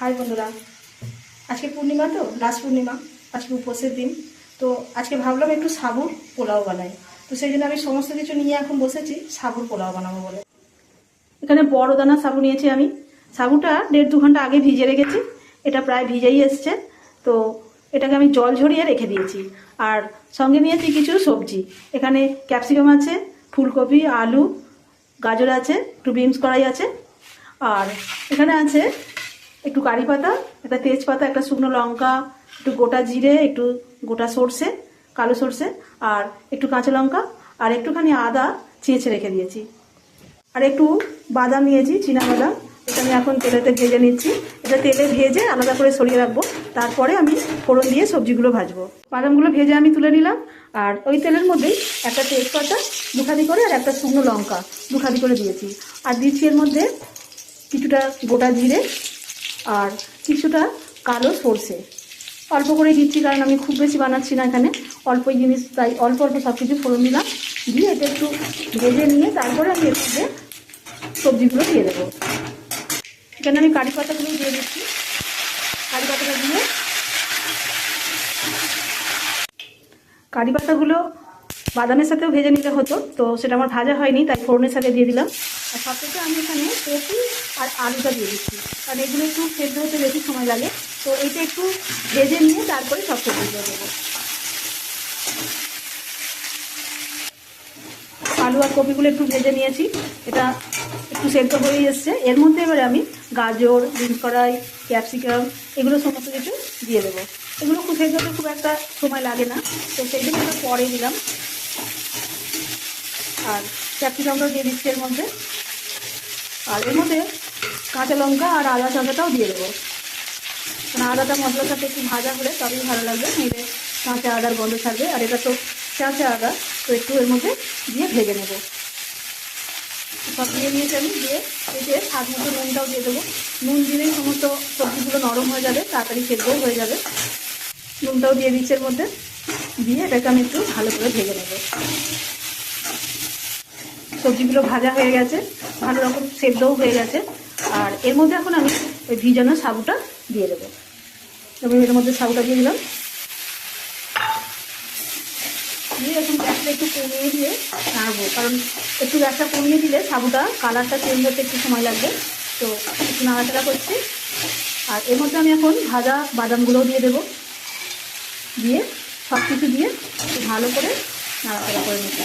High বন্ধুরা, আজকে পূর্ণিমা তো, লাস্ট পূর্ণিমা, আজকে উপোসের দিন। তো আজকে ভাবলাম একটু সাবুর পোলাও বানাই। তো সেই জন্য আমি সমস্ত কিছু নিয়ে এখন বসেছি, সাবুর পোলাও বানাবো বলে। এখানে বড় দানা সাবু নিয়েছি আমি। সাবুটা দেড় দু ঘণ্টা আগে ভিজে রেখেছি, এটা প্রায় ভিজেই এসছে। তো এটাকে আমি জল ঝরিয়ে রেখে দিয়েছি। আর সঙ্গে নিয়েছি কিছু সবজি। এখানে ক্যাপসিকাম আছে, ফুলকপি, আলু, গাজর আছে, একটু বিনস কড়াই আছে। আর এখানে আছে একটু কারি পাতা, একটা তেজপাতা, একটা শুকনো লঙ্কা, একটু গোটা জিরে, একটু গোটা সর্ষে, কালো সর্ষে, আর একটু কাঁচা লঙ্কা, আর একটুখানি আদা চেঁচে রেখে দিয়েছি। আর একটু বাদাম নিয়েছি, চীনা বাদাম। এটা আমি এখন তেলেতে ভেজে নিচ্ছি। এটা তেলে ভেজে আলাদা করে সরিয়ে রাখব। তারপরে আমি ফোড়ন দিয়ে সবজিগুলো ভাজবো। বাদামগুলো ভেজে আমি তুলে নিলাম। আর ওই তেলের মধ্যেই একটা তেজপাতা, দুখানি করে, আর একটা শুকনো লঙ্কা, দুখানি করে দিয়েছি। আর দিচ্ছি এর মধ্যে কিছুটা গোটা জিরে আর কিছুটা কালো সর্ষে। অল্প করে দিচ্ছি কারণ আমি খুব বেশি বানাচ্ছি না এখানে। অল্পই জিনিস, তাই অল্প অল্প সব কিছু ফোড়ন দিলাম। দিয়ে এটা একটু ভেজে নিয়ে তারপরে আমি এর মধ্যে সবজিগুলো দিয়ে দেবো। এখানে আমি কারি পাতাগুলো দিয়ে দিচ্ছি। কারি পাতাটা দিয়ে কারি পাতাগুলো বাদামের সাথেও ভেজে নিতে হতো, তো সেটা আমার ভাজা হয়নি, তাই ফোড়নের সাথে দিয়ে দিলাম। আর সবথেকে আমি এখানে কপি আর আলুটা দিয়ে দিচ্ছি। কারণ এগুলো একটু সেদ্ধ হতে বেশি সময় লাগে। তো এইটা একটু ভেজে নিয়ে তারপরে সব সবজিগুলো দেবো। আলু আর কপিগুলো একটু ভেজে নিয়েছি। এটা একটু সেদ্ধ হয়ে এসছে। এর মধ্যে এবারে আমি গাজর, বিনস কড়াই, ক্যাপসিকাম এগুলো সমস্ত কিছু দিয়ে দেবো। এগুলো খুব সেদ্ধ হতে খুব একটা সময় লাগে না। তো সেই জন্য পরে দিলাম। আর ক্যাপসিকামটাও দিয়ে দিচ্ছি এর মধ্যে। আর এর মধ্যে কাঁচা লঙ্কা আর আদা চাঁচাটাও দিয়ে দেবো। মানে আদাটা মশলার সাথে একটু ভাজা হলে তবেই ভালো লাগবে নিলে কাঁচা আদার গন্ধ থাকবে আর এটা তো কাঁচা আদা, তো একটু এর মধ্যে দিয়ে ভেজে নেব। সব দিয়ে নিয়েছি আমি, দিয়ে এতে স্বাদ মতো নুনটাও দিয়ে দেবো। নুন দিলেই সমস্ত সবজিগুলো নরম হয়ে যাবে, তাড়াতাড়ি সেদ্ধও হয়ে যাবে। নুনটাও দিয়ে দিচ্ছি এর মধ্যে। দিয়ে এটাকে আমি একটু ভালো করে ভেজে নেব। সবজিগুলো ভাজা হয়ে গেছে, ভালো রকম সেদ্ধও হয়ে গেছে। আর এর মধ্যে এখন আমি ওই ভিজানো সাবুটা দিয়ে দেবো। এবং এর মধ্যে সাবুটা দিয়ে দিলাম। দিয়ে এখন গ্যাসটা একটু কমিয়ে দিয়ে নাড়বো, কারণ একটু গ্যাসটা কমিয়ে দিলে সাবুটা কালারটা চেঞ্জ হতে একটু সময় লাগবে। তো একটু নাড়াচাড়া করছি। আর এর মধ্যে আমি এখন ভাজা বাদামগুলোও দিয়ে দেবো। দিয়ে সব কিছু দিয়ে ভালো করে নাড়াচাড়া করে নিতে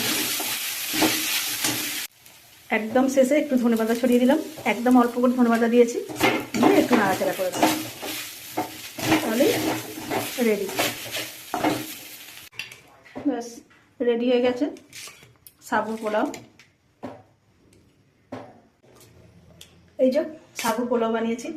একদম শেষে একটু ধনে পাতা ছড়িয়ে দিলাম। একদম অল্প করে ধনে পাতা দিয়েছি। দিয়ে একটু নাড়াচাড়া করে দিলাম। তাহলেই রেডি ব্যাস রেডি হয়ে গেছে। সাবু পোলাও। এই যে, সাবু পোলাও বানিয়েছি।